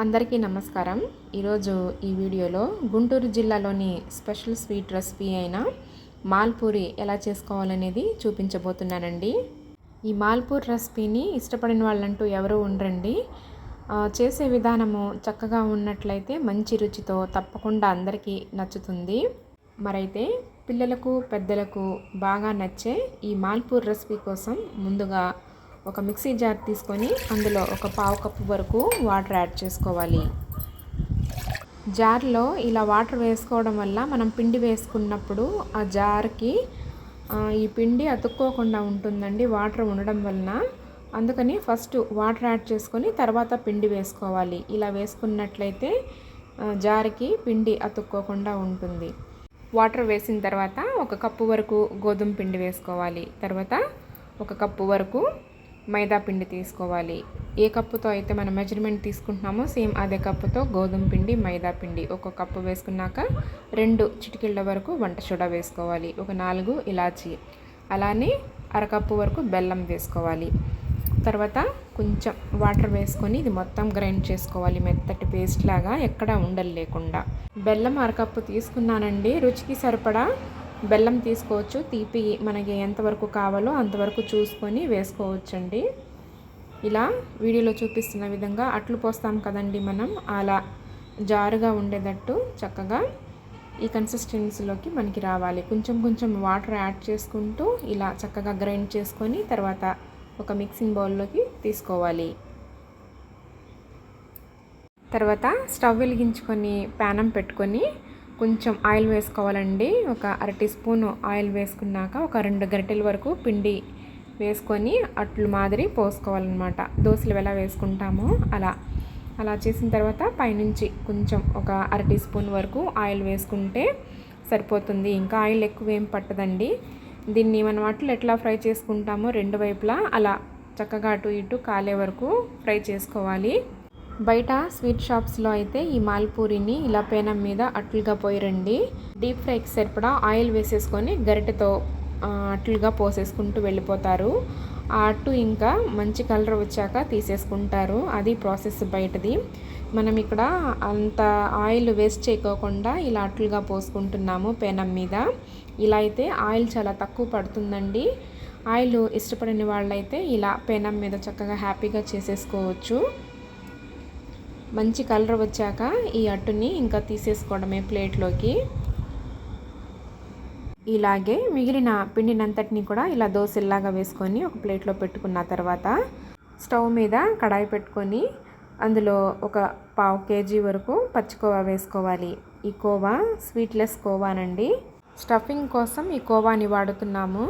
అందరికీ నమస్కారం. ఈరోజు ఈ వీడియోలో గుంటూరు జిల్లాలోని స్పెషల్ స్వీట్ రెసిపీ అయిన మాల్పూరి ఎలా చేసుకోవాలనేది చూపించబోతున్నానండి. ఈ మాల్పూర్ రెసిపీని ఇష్టపడిన వాళ్ళంటూ ఎవరు ఉండరండి. చేసే విధానము చక్కగా ఉన్నట్లయితే మంచి రుచితో తప్పకుండా అందరికీ నచ్చుతుంది. మరైతే పిల్లలకు పెద్దలకు బాగా నచ్చే ఈ మాల్పూర్ రెసిపీ కోసం ముందుగా ఒక మిక్సీ జార్ తీసుకొని అందులో ఒక పావు కప్పు వరకు వాటర్ యాడ్ చేసుకోవాలి. జార్లో ఇలా వాటర్ వేసుకోవడం వల్ల మనం పిండి వేసుకున్నప్పుడు ఆ జార్కి ఈ పిండి అతుక్కోకుండా ఉంటుందండి వాటర్ ఉండడం వలన. అందుకని ఫస్ట్ వాటర్ యాడ్ చేసుకొని తర్వాత పిండి వేసుకోవాలి. ఇలా వేసుకున్నట్లయితే జార్కి పిండి అతుక్కోకుండా ఉంటుంది. వాటర్ వేసిన తర్వాత ఒక కప్పు వరకు గోధుమ పిండి వేసుకోవాలి. తర్వాత ఒక కప్పు వరకు మైదా పిండి తీసుకోవాలి. ఏ కప్పుతో అయితే మనం మెజర్మెంట్ తీసుకుంటున్నామో సేమ్ అదే కప్పుతో గోధుమ పిండి మైదా పిండి ఒక కప్పు వేసుకున్నాక రెండు చిటికిళ్ళ వరకు వంట సోడా వేసుకోవాలి. ఒక నాలుగు ఇలాచి. అలానే అరకప్పు వరకు బెల్లం వేసుకోవాలి. తర్వాత కొంచెం వాటర్ వేసుకొని ఇది మొత్తం గ్రైండ్ చేసుకోవాలి. మెత్తటి పేస్ట్ లాగా ఎక్కడ ఉండలు లేకుండా బెల్లం అరకప్పు తీసుకున్నానండి. రుచికి సరిపడా బెల్లం తీసుకోవచ్చు. తీపి మనకి ఎంతవరకు కావాలో అంతవరకు చూసుకొని వేసుకోవచ్చండి. ఇలా వీడియోలో చూపిస్తున్న విధంగా అట్లు పోస్తాం కదండి మనం. అలా జారుగా ఉండేటట్టు చక్కగా ఈ కన్సిస్టెన్సీలోకి మనకి రావాలి. కొంచెం కొంచెం వాటర్ యాడ్ చేసుకుంటూ ఇలా చక్కగా గ్రైండ్ చేసుకొని తర్వాత ఒక మిక్సింగ్ బౌల్లోకి తీసుకోవాలి. తర్వాత స్టవ్ వెలిగించుకొని ప్యానం పెట్టుకొని కొంచెం ఆయిల్ వేసుకోవాలండి. ఒక అర టీ స్పూన్ ఆయిల్ వేసుకున్నాక ఒక రెండు గరిటెల వరకు పిండి వేసుకొని అట్లు మాదిరి పోసుకోవాలన్నమాట. దోశలు ఎలా వేసుకుంటామో అలా. అలా చేసిన తర్వాత పైనుంచి కొంచెం ఒక అర టీ స్పూన్ వరకు ఆయిల్ వేసుకుంటే సరిపోతుంది. ఇంకా ఆయిల్ ఎక్కువ ఏం పట్టదండి. దీన్ని మనం అట్లు ఎట్లా ఫ్రై చేసుకుంటామో రెండు వైపులా అలా చక్కగా అటు ఇటు కాలే వరకు ఫ్రై చేసుకోవాలి. బయట స్వీట్ షాప్స్లో అయితే ఈ మాల్పూరిని ఇలా పేనం మీద అట్లుగా పోయిరండి డీప్ ఫ్రైకి సరిపడా ఆయిల్ వేసేసుకొని గరిటెతో అట్లుగా పోసేసుకుంటూ వెళ్ళిపోతారు. ఆ అట్టు ఇంకా మంచి కలర్ వచ్చాక తీసేసుకుంటారు. అది ప్రాసెస్ బయటది. మనం ఇక్కడ అంత ఆయిల్ వేస్ట్ చేయకోకుండా ఇలా అట్లుగా పోసుకుంటున్నాము పేనం మీద. ఇలా అయితే ఆయిల్ చాలా తక్కువ పడుతుందండి. ఆయిల్ ఇష్టపడిన వాళ్ళైతే ఇలా పేనం మీద చక్కగా హ్యాపీగా చేసేసుకోవచ్చు. మంచి కలర్ వచ్చాక ఈ అట్టుని ఇంకా తీసేసుకోవడమే ప్లేట్లోకి. ఇలాగే మిగిలిన పిండినంతటిని కూడా ఇలా దోశల్లాగా వేసుకొని ఒక ప్లేట్లో పెట్టుకున్న తర్వాత స్టవ్ మీద కడాయి పెట్టుకొని అందులో ఒక పావు కేజీ వరకు పచ్చికోవా వేసుకోవాలి. ఈ కోవా స్వీట్లెస్ కోవానండి. స్టఫింగ్ కోసం ఈ కోవాని వాడుతున్నాము.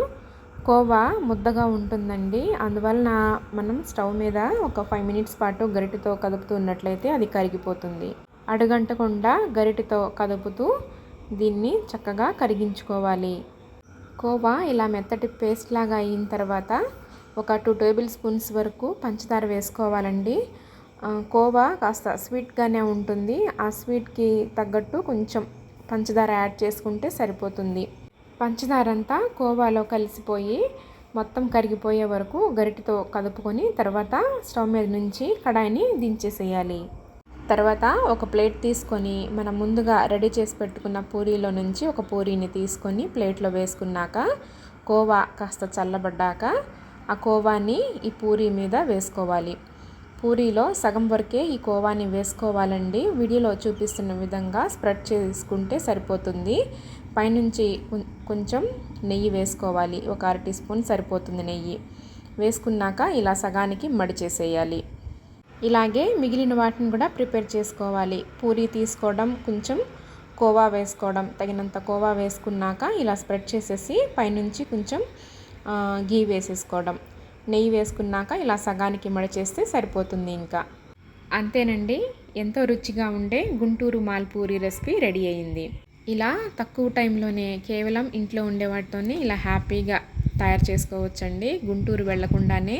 కోవా ముద్దగా ఉంటుందండి. అందువలన మనం స్టవ్ మీద ఒక ఫైవ్ మినిట్స్ పాటు గరిటెతో కదుపుతున్నట్లయితే అది కరిగిపోతుంది. అడుగంటకుండా గరిటెతో కదుపుతూ దీన్ని చక్కగా కరిగించుకోవాలి. కోవా ఇలా మెత్తటి పేస్ట్ లాగా అయిన తర్వాత ఒక టూ టేబుల్ స్పూన్స్ వరకు పంచదార వేసుకోవాలండి. కోవా కాస్త స్వీట్గానే ఉంటుంది. ఆ స్వీట్కి తగ్గట్టు కొంచెం పంచదార యాడ్ చేసుకుంటే సరిపోతుంది. పంచదార అంతా కోవాలో కలిసిపోయి మొత్తం కరిగిపోయే వరకు గరిటతో కదుపుకొని తర్వాత స్టవ్ మీద నుంచి కడాయిని దించేసేయాలి. తర్వాత ఒక ప్లేట్ తీసుకొని మనం ముందుగా రెడీ చేసి పెట్టుకున్న పూరీలో నుంచి ఒక పూరీని తీసుకొని ప్లేట్లో వేసుకున్నాక కోవా కాస్త చల్లబడ్డాక ఆ కోవాని ఈ పూరీ మీద వేసుకోవాలి. పూరీలో సగం వరకే ఈ కోవాని వేసుకోవాలండి. వీడియోలో చూపిస్తున్న విధంగా స్ప్రెడ్ చేసుకుంటే సరిపోతుంది. పైనుంచి కొంచెం నెయ్యి వేసుకోవాలి. ఒక అర టీ స్పూన్ సరిపోతుంది నెయ్యి. వేసుకున్నాక ఇలా సగానికి మడి చేసేయాలి. ఇలాగే మిగిలిన వాటిని కూడా ప్రిపేర్ చేసుకోవాలి. పూరి తీసుకోవడం కొంచెం కోవా వేసుకోవడం తగినంత కోవా వేసుకున్నాక ఇలా స్ప్రెడ్ చేసేసి పైనుంచి కొంచెం గీ వేసేసుకోవడం. నెయ్యి వేసుకున్నాక ఇలా సగానికి మడిచేస్తే సరిపోతుంది ఇంకా. అంతేనండి. ఎంతో రుచిగా ఉండే గుంటూరు మాల్పూరి రెసిపీ రెడీ అయింది. ఇలా తక్కువ టైంలోనే కేవలం ఇంట్లో ఉండే వాటితోనే ఇలా హ్యాపీగా తయారు చేసుకోవచ్చండి. గుంటూరు వెళ్ళకుండానే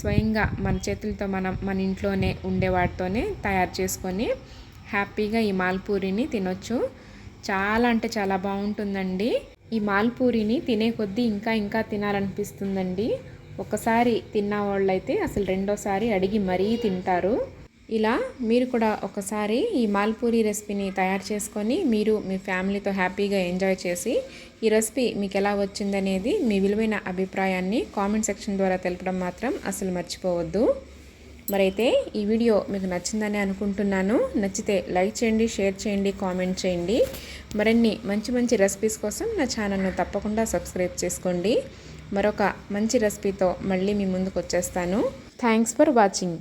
స్వయంగా మన చేతులతో మనం మన ఇంట్లోనే ఉండే వాటితోనే తయారు చేసుకొని హ్యాపీగా ఈ మాల్పూరిని తినొచ్చు. చాలా అంటే చాలా బాగుంటుందండి. ఈ మాల్పూరిని తినే కొద్దీ ఇంకా ఇంకా తినాలనిపిస్తుందండి. ఒకసారి తిన్న వాళ్ళైతే అసలు రెండోసారి అడిగి మరీ తింటారు. ఇలా మీరు కూడా ఒకసారి ఈ మాల్పూరి రెసిపీని తయారు చేసుకొని మీరు మీ ఫ్యామిలీతో హ్యాపీగా ఎంజాయ్ చేసి ఈ రెసిపీ మీకు ఎలా వచ్చిందనేది మీ విలువైన అభిప్రాయాన్ని కామెంట్ సెక్షన్ ద్వారా తెలపడం మాత్రం అసలు మర్చిపోవద్దు. మరైతే ఈ వీడియో మీకు నచ్చిందని అనుకుంటున్నాను. నచ్చితే లైక్ చేయండి షేర్ చేయండి కామెంట్ చేయండి. మరిన్ని మంచి మంచి రెసిపీస్ కోసం నా ఛానల్ను తప్పకుండా సబ్స్క్రైబ్ చేసుకోండి. మరొక మంచి రెసిపీతో మళ్ళీ మీ ముందుకు వచ్చేస్తాను. Thanks for watching.